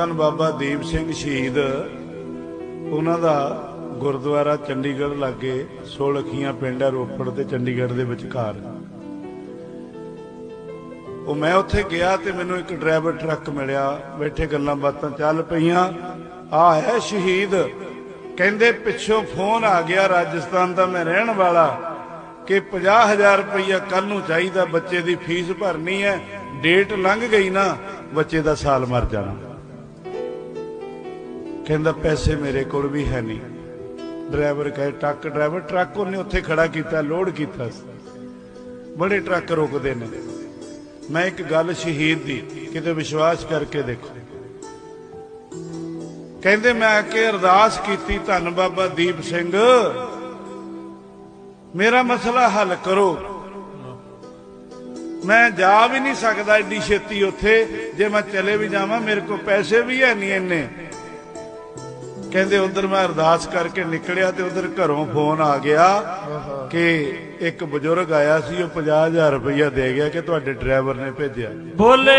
ਧੰਨ ਬਾਬਾ ਦੀਪ ਸਿੰਘ ਸ਼ਹੀਦ। ਉਹਨਾਂ ਦਾ ਗੁਰਦੁਆਰਾ ਚੰਡੀਗੜ੍ਹ ਲਾਗੇ ਸੋਲਖੀਆਂ ਪਿੰਡ ਹੈ ਰੋਪੜ ਤੇ ਚੰਡੀਗੜ੍ਹ ਦੇ ਵਿਚਕਾਰ। ਉਹ ਮੈਂ ਉੱਥੇ ਗਿਆ ਤੇ ਮੈਨੂੰ ਇੱਕ ਡਰਾਈਵਰ ਟਰੱਕ ਮਿਲਿਆ। ਬੈਠੇ ਗੱਲਾਂ ਬਾਤਾਂ ਚੱਲ ਪਈਆਂ। ਆ ਹੈ ਸ਼ਹੀਦ। ਕਹਿੰਦੇ ਪਿੱਛੋਂ ਫੋਨ ਆ ਗਿਆ, ਰਾਜਸਥਾਨ ਦਾ ਮੈਂ ਰਹਿਣ ਵਾਲਾ। ਕਿ 50000 ਰੁਪਈਆ ਕੱਲ ਨੂੰ ਚਾਹੀਦਾ, ਬੱਚੇ ਦੀ ਫੀਸ ਭਰਨੀ ਹੈ। ਡੇਟ ਲੰਘ ਗਈ ਨਾ, ਬੱਚੇ ਦਾ ਸਾਲ ਮਰ ਜਾਣਾ। ਕਹਿੰਦਾ, ਪੈਸੇ ਮੇਰੇ ਕੋਲ ਵੀ ਹੈ ਨਹੀਂ। ਡਰਾਈਵਰ ਕਹੇ, ਟਰੱਕ ਡਰਾਈਵਰ, ਟਰੱਕ ਉਹਨੇ ਉੱਥੇ ਖੜਾ ਕੀਤਾ, ਲੋਡ ਕੀਤਾ ਬੜੇ ਟਰੱਕ ਰੁਕਦੇ ਨੇ। ਮੈਂ ਇੱਕ ਗੱਲ ਸ਼ਹੀਦ ਦੀ, ਕਿਤੇ ਵਿਸ਼ਵਾਸ ਕਰਕੇ ਦੇਖੋ। ਕਹਿੰਦੇ, ਮੈਂ ਆ ਕੇ ਅਰਦਾਸ ਕੀਤੀ, ਧੰਨ ਬਾਬਾ ਦੀਪ ਸਿੰਘ। ਮੇਰਾ ਮਸਲਾ ਹੱਲ ਕਰੋ। ਮੈਂ ਜਾ ਵੀ ਨਹੀਂ ਸਕਦਾ ਏਡੀ ਛੇਤੀ ਉੱਥੇ। ਜੇ ਮੈਂ ਚਲੇ ਵੀ ਜਾਵਾਂ, ਮੇਰੇ ਕੋਲ ਪੈਸੇ ਵੀ ਹੈ ਨਹੀਂ ਇੰਨੇ। ਕਹਿੰਦੇ ਉਧਰ ਮੈਂ ਅਰਦਾਸ ਕਰਕੇ ਨਿਕਲਿਆ ਤੇ ਉਧਰ ਘਰੋਂ ਫੋਨ ਆ ਗਿਆ ਕਿ ਇੱਕ ਬਜ਼ੁਰਗ ਆਇਆ ਸੀ, ਉਹ 50000 ਰੁਪਇਆ ਦੇ ਗਿਆ ਕਿ ਤੁਹਾਡੇ ਡਰਾਈਵਰ ਨੇ ਭੇਜਿਆ। ਬੋਲੇ